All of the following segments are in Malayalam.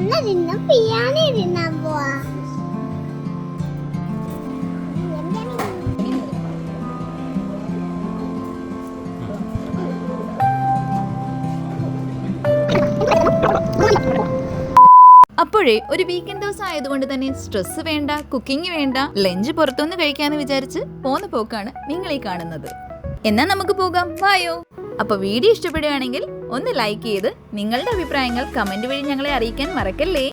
ബിരിയാണി പോവാ. അപ്പോഴേ ഒരു വീക്കെൻഡ് ദിവസം ആയതുകൊണ്ട് തന്നെ സ്ട്രെസ് വേണ്ട കുക്കിംഗ് വേണ്ട ലഞ്ച് പുറത്തുനിന്ന് കഴിക്കാന്ന് വിചാരിച്ച് പോന്ന പോക്കാണ് നിങ്ങൾ ഈ കാണുന്നത്. എന്നാ നമുക്ക് പോകാം. വായോ അപ്പൊ വീഡിയോ ഇഷ്ടപ്പെടുകയാണെങ്കിൽ ഒന്ന് ലൈക്ക് ചെയ്ത് നിങ്ങളുടെ അഭിപ്രായങ്ങൾ കമന്റ് വഴി ഞങ്ങളെ അറിയിക്കാൻ മറക്കല്ലേ?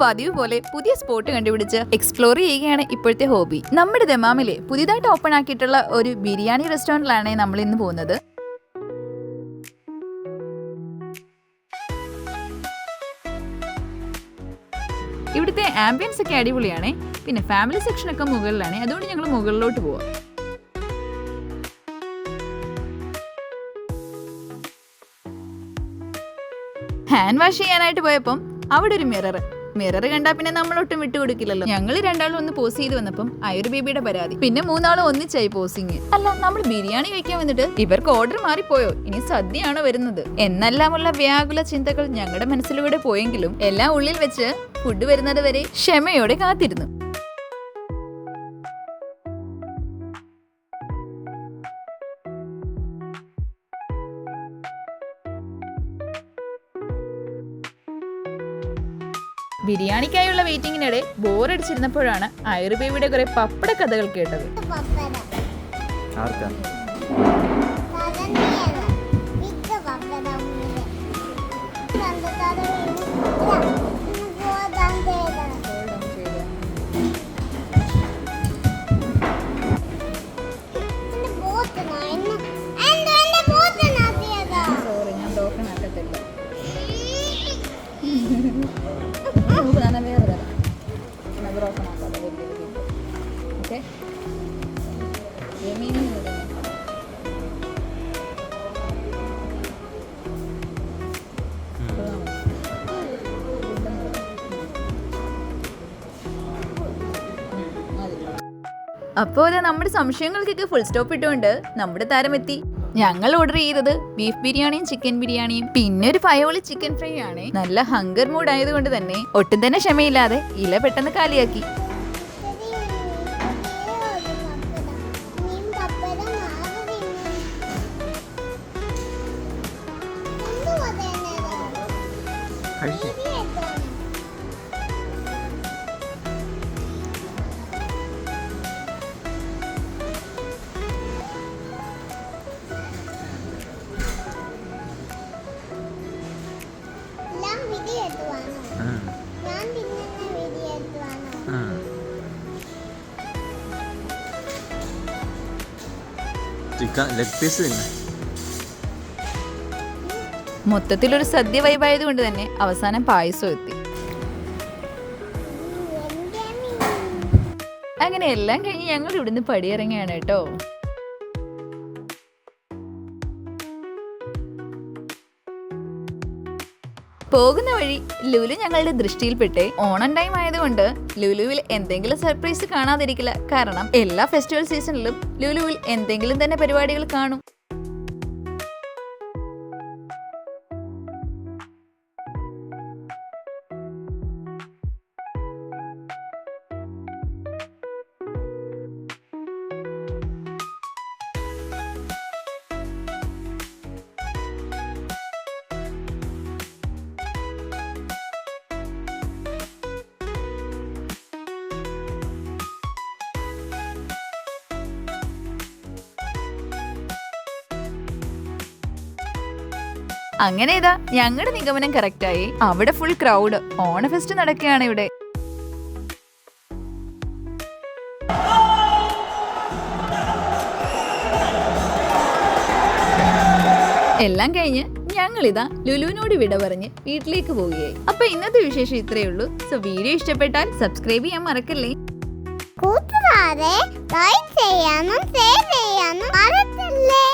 പതിവ് പോലെ പുതിയ സ്പോട്ട് കണ്ടുപിടിച്ച് എക്സ്പ്ലോർ ചെയ്യുകയാണ് ഇപ്പോഴത്തെ ഹോബി നമ്മുടെ ദമാമിലെ പുതിയതായിട്ട് ഓപ്പൺ ആക്കിയിട്ടുള്ള ഒരു ബിരിയാണി റെസ്റ്റോറന്റിലാണ് നമ്മൾ ഇന്ന് പോകുന്നത്. ഇവിടുത്തെ ആംബിയൻസ് ഒക്കെ അടിപൊളിയാണേ. പിന്നെ ഫാമിലി സെക്ഷൻ ഒക്കെ മുകളിലാണ്. അതുകൊണ്ട് ഞങ്ങൾ മുകളിലോട്ട് പോവാം. ഹാൻഡ് വാഷ് ചെയ്യാനായിട്ട് പോയപ്പം അവിടെ ഒരു മിറർ മിറർ കണ്ടാ പിന്നെ നമ്മൾ ഒട്ടും വിട്ടുകൊടുക്കില്ലല്ലോ ഞങ്ങൾ രണ്ടാളും ഒന്ന് പോസ് ചെയ്ത് വന്നപ്പം അയൊരു ബേബിയുടെ പരാതി. പിന്നെ മൂന്നാളും ഒന്നിച്ചായി പോസിങ് അല്ല നമ്മൾ ബിരിയാണി കഴിക്കാൻ വന്നിട്ട് ഇവർക്ക് ഓർഡർ മാറിപ്പോയോ? ഇനി സദ്യയാണോ വരുന്നത്? എന്നെല്ലാമുള്ള വ്യാകുല ചിന്തകൾ ഞങ്ങളുടെ മനസ്സിലൂടെ പോയെങ്കിലും എല്ലാം ഉള്ളിൽ വെച്ച് ഫുഡ് വരുന്നത് വരെ ക്ഷമയോടെ കാത്തിരുന്നു. ബിരിയാണിക്കായുള്ള വെയിറ്റിങ്ങിനിടെ ബോറടിച്ചിരുന്നപ്പോഴാണ് ആയുർബേബിയുടെ കുറെ പപ്പട കഥകൾ കേട്ടത്. പപ്പടം. ആർക്കാ? ഓക്കെ അപ്പോൾ നമ്മുടെ സംശയങ്ങൾക്കൊക്കെ ഫുൾ സ്റ്റോപ്പ് ഇട്ടുകൊണ്ട് നമ്മുടെ താരമെത്തി ഞങ്ങൾ ഓർഡർ ചെയ്തത് ബീഫ് ബിരിയാണിയും ചിക്കൻ ബിരിയാണിയും. പിന്നെ ഒരു ഫയോളി ചിക്കൻ ഫ്രൈ ആണ്. നല്ല ഹങ്കർ മൂഡ് ആയതുകൊണ്ട് തന്നെ ഒട്ടും തന്നെ ക്ഷമയില്ലാതെ ഇല പെട്ടെന്ന് കാലിയാക്കി. ശരി, ചിക്കൻ ലെഗ് പീസ് തന്നെ. മൊത്തത്തിലൊരു സദ്യ വൈബായത് കൊണ്ട് തന്നെ അവസാനം പായസം എത്തി. അങ്ങനെ എല്ലാം കഴിഞ്ഞ് ഞങ്ങൾ ഇവിടുന്ന് പടിയിറങ്ങിയാണ് കേട്ടോ. പോകുന്ന വഴി ലുലു ഞങ്ങളുടെ ദൃഷ്ടിയിൽപ്പെട്ടെ. ഓണം ടൈം ആയതുകൊണ്ട് ലുലുവിൽ എന്തെങ്കിലും സർപ്രൈസ് കാണാതിരിക്കില്ല. കാരണം എല്ലാ ഫെസ്റ്റിവൽ സീസണിലും ലുലുവിൽ എന്തെങ്കിലും തന്നെ പരിപാടികൾ കാണും. അങ്ങനെ ഇതാ ഞങ്ങളുടെ നിഗമനം കറക്റ്റായി അവിടെ ഫുൾ ക്രൗഡ് ഓണ ഫെസ്റ്റ് നടക്കുകയാണ് ഇവിടെ. എല്ലാം കഴിഞ്ഞ് ഞങ്ങളിതാ ലുലുവിനോട് വിട പറഞ്ഞ് വീട്ടിലേക്ക് പോവുകയായി. അപ്പൊ ഇന്നത്തെ വിശേഷം ഇത്രയേ ഉള്ളൂ. സോ വീഡിയോ ഇഷ്ടപ്പെട്ടാൽ സബ്സ്ക്രൈബ് ചെയ്യാൻ മറക്കല്ലേ? കൂട്ടുകാരെ ലൈക്ക് ചെയ്യാനും ഷെയർ ചെയ്യാനും മറക്കല്ലേ?